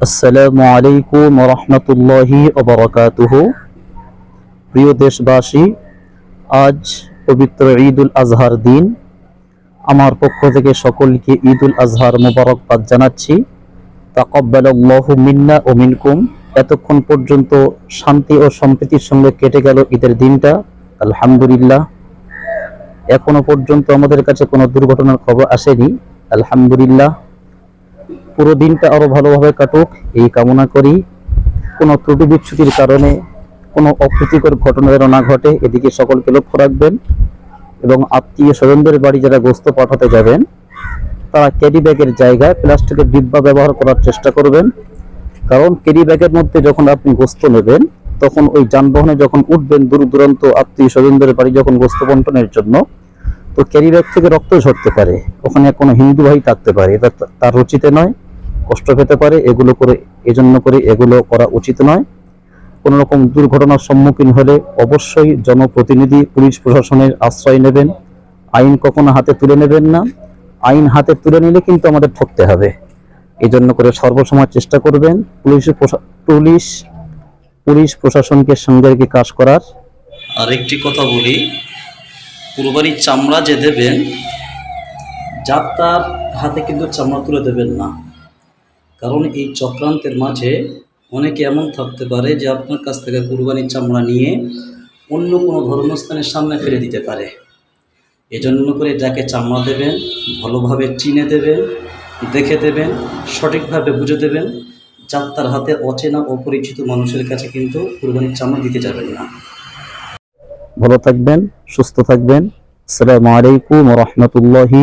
আসসালামু আলাইকুম রহমতুল্লাহি ওবরাকাতুহ প্রিয় দেশবাসী, আজ পবিত্র ঈদ উল আজহার দিন। আমার পক্ষ থেকে সকলকে ঈদ উল আজহার মোবারকবাদ জানাচ্ছি। তাকব্বালাল্লাহু মিন্না ও মিনকুম। এতক্ষণ পর্যন্ত শান্তি ও সম্প্রীতির সঙ্গে কেটে গেল ঈদের দিনটা। আলহামদুলিল্লাহ। এখনও পর্যন্ত আমাদের কাছে কোনো দুর্ঘটনার খবর আসেনি। আলহামদুলিল্লাহ। পুরো দিনটা আরও ভালোভাবে কাটুক। এই কামনা করি। কোনো ত্রুটি বিচ্ছুতির কারণে, কোনো অপ্রীতিকর ঘটনা যেন না ঘটে, এদিকে সকলকে লক্ষ্য রাখবেন এবং আত্মীয় স্বজনদের বাড়ি যারা গোস্ত পাঠাতে যাবেন, তারা ক্যারি ব্যাগের জায়গায় প্লাস্টিকের ডিব্বা ব্যবহার করার চেষ্টা করবেন। কারণ ক্যারি ব্যাগের মধ্যে যখন আপনি গোস্ত নেবেন, তখন ওই যানবাহনে যখন উঠবেন দূর দূরান্ত আত্মীয় স্বজনদের বাড়ি যখন গোস্ত বন্টনের জন্য, তো ক্যারি ব্যাগ থেকে রক্ত ঝরতে পারে। ওখানে কোনো হিন্দু ভাই থাকতে পারে। এটা তার রুচিতে নয়। কষ্ট পেতে পারে, এগুলো করে, এজন্য করে এগুলো করা উচিত নয়। কোনো রকম দুর্ঘটনার সম্মুখীন হলে অবশ্যই জনপ্রতিনিধি, পুলিশ প্রশাসনের আশ্রয় নেবেন। আইন কখনো হাতে তুলে নেবেন না। আইন হাতে তুলে নিলে কিন্তু আমাদের ঠকতে হবে। এই জন্য করে সর্বসময় চেষ্টা করবেন পুলিশ পুলিশ পুলিশ প্রশাসনকে সঙ্গে রেখে কাজ করার। আর একটি কথা বলি, কুরবানির চামড়া যে দেবেন যার তার হাতে কিন্তু চামড়া তুলে দেবেন না। কারণ এই চক্রান্তের মাঝে অনেকে এমন থাকতে পারে যে আপনার কাছ থেকে কুরবানির চামড়া নিয়ে অন্য কোনো ধর্মস্থানের সামনে ফেলে দিতে পারে। এজন্য করে যাকে চামড়া দেবেন, ভালোভাবে চিনে দেবেন, দেখে দেবেন, সঠিকভাবে বুঝে দেবেন, যার তার হাতে অচেনা, অপরিচিত মানুষের কাছে কিন্তু কুরবানির চামড়া দিতে যাবেন না। ভালো থাকবেন, সুস্থ থাকবেন। আসসালামু আলাইকুম রহমতুল্লাহি